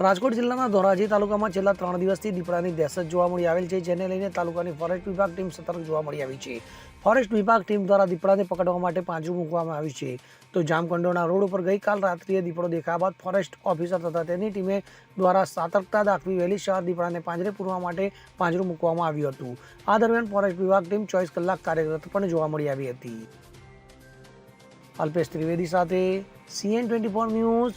રાજકોટ જિલ્લાના ધોરાજી તાલુકામાં છેલ્લા ત્રણ દિવસથી દીપડાની દહેશત જોવા મળી આવેલ છે, જેને લઈને તાલુકાની ફોરેસ્ટ વિભાગ ટીમ સતર્ક જોવા મળી આવી છે. ફોરેસ્ટ વિભાગ ટીમ દ્વારા દીપડાને પકડવા માટે પાંજરું મૂકવામાં આવ્યું છે. તો જામકંડોના રોડ ઉપર ગઈકાલ રાત્રિએ દીપડો દેખાયા બાદ ફોરેસ્ટ ઓફિસર તથા તેની ટીમે દ્વારા સતર્કતા દાખવી વહેલી સવાર દીપડાને પાંજરે પૂરવા માટે પાંજરું મૂકવામાં આવ્યું હતું. આ દરમિયાન ફોરેસ્ટ વિભાગ ટીમ ચોવીસ કલાક કાર્યરત પણ જોવા મળી આવી હતી. અલ્પેશ ત્રિવેદી સાથે C N twenty four news